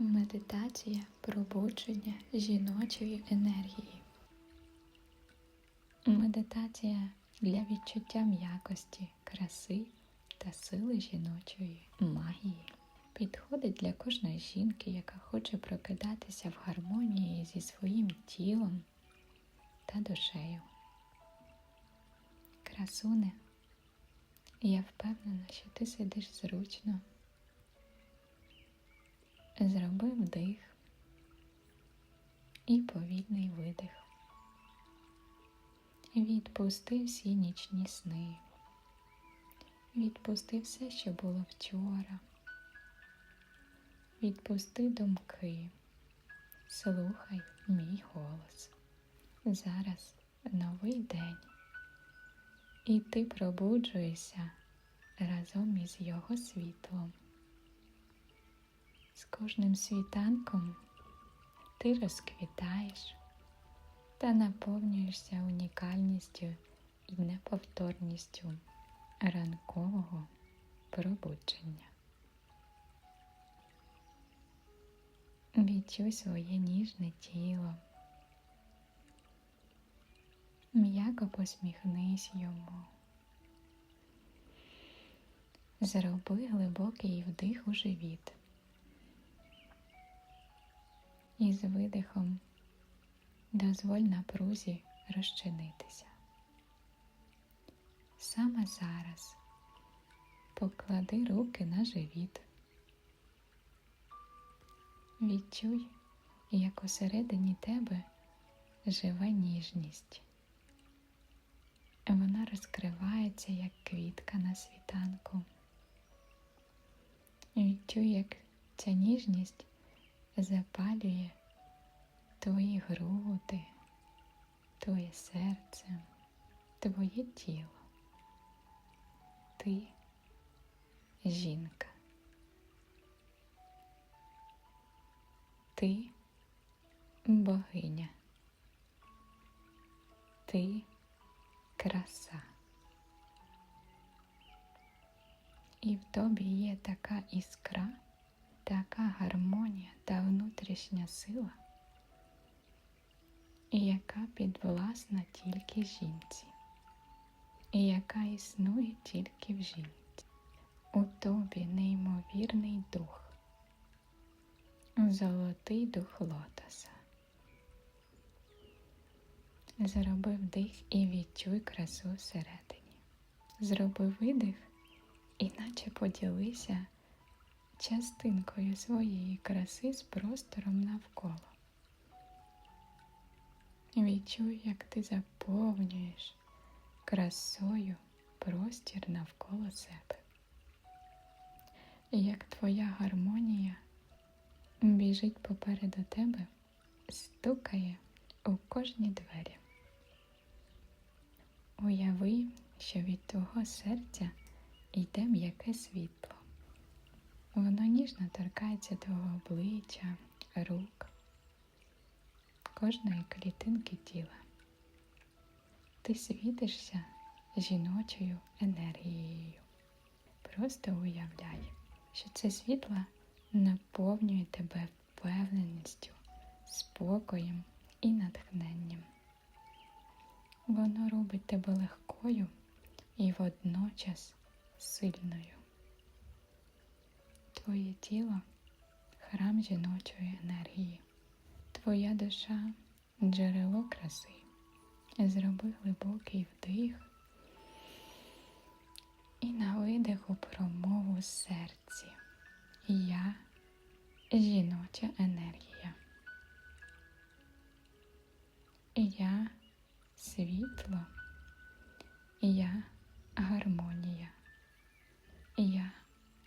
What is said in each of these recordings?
Медитація пробудження жіночої енергії. Медитація для відчуття м'якості, краси та сили жіночої магії. Підходить для кожної жінки, яка хоче прокидатися в гармонії зі своїм тілом та душею. Красуне, я впевнена, що ти сидиш зручно. Зроби вдих і повільний видих. Відпусти всі нічні сни. Відпусти все, що було вчора. Відпусти думки. Слухай мій голос. Зараз новий день. І ти пробуджуєшся разом із його світлом. З кожним світанком ти розквітаєш та наповнюєшся унікальністю і неповторністю ранкового пробудження. Відчуй своє ніжне тіло, м'яко посміхнись йому. Зроби глибокий вдих у живіт. І з видихом дозволь напрузі розчинитися. Саме зараз поклади руки на живіт. Відчуй, як усередині тебе живе ніжність. Вона розкривається, як квітка на світанку. Відчуй, як ця ніжність запалює твої груди, твоє серце, твоє тіло. Ти жінка. Ти богиня. Ти краса. І в тобі є така іскра така гармонія та внутрішня сила, яка підвласна тільки жінці, і яка існує тільки в жінці. У тобі неймовірний дух, золотий дух лотоса. Зроби вдих і відчуй красу всередині. Зроби видих, іначе поділися частинкою своєї краси з простором навколо. Відчуй, як ти заповнюєш красою простір навколо себе, як твоя гармонія біжить попереду тебе, стукає у кожні двері. Уяви, що від твого серця йде м'яке світло. Воно ніжно торкається твого обличчя, рук, кожної клітинки тіла. Ти світишся жіночою енергією. Просто уявляй, що це світло наповнює тебе впевненістю, спокоєм і натхненням. Воно робить тебе легкою і водночас сильною. Твоє тіло храм жіночої енергії, твоя душа джерело краси. Зроби глибокий вдих і на видиху промову серці. Я жіноча енергія. Я світло, я гармонія, я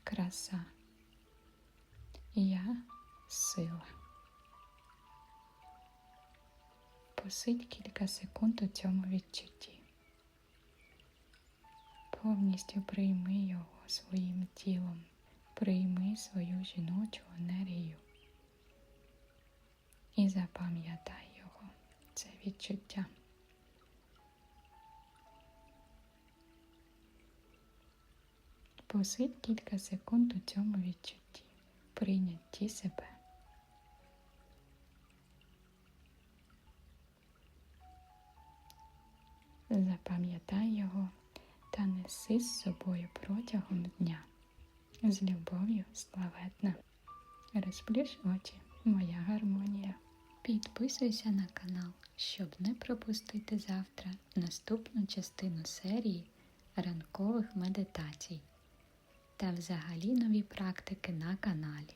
краса. Посидь кілька секунд у цьому відчутті. Повністю прийми його своїм тілом, прийми свою жіночу енергію. І запам'ятай його, це відчуття. Посидь кілька секунд у цьому відчутті, прийнятті себе, Запам'ятай його та неси з собою протягом дня. З любов'ю славетна. Розплющ очі, моя гармонія. Підписуйся на канал, щоб не пропустити завтра наступну частину серії ранкових медитацій та взагалі нові практики на каналі.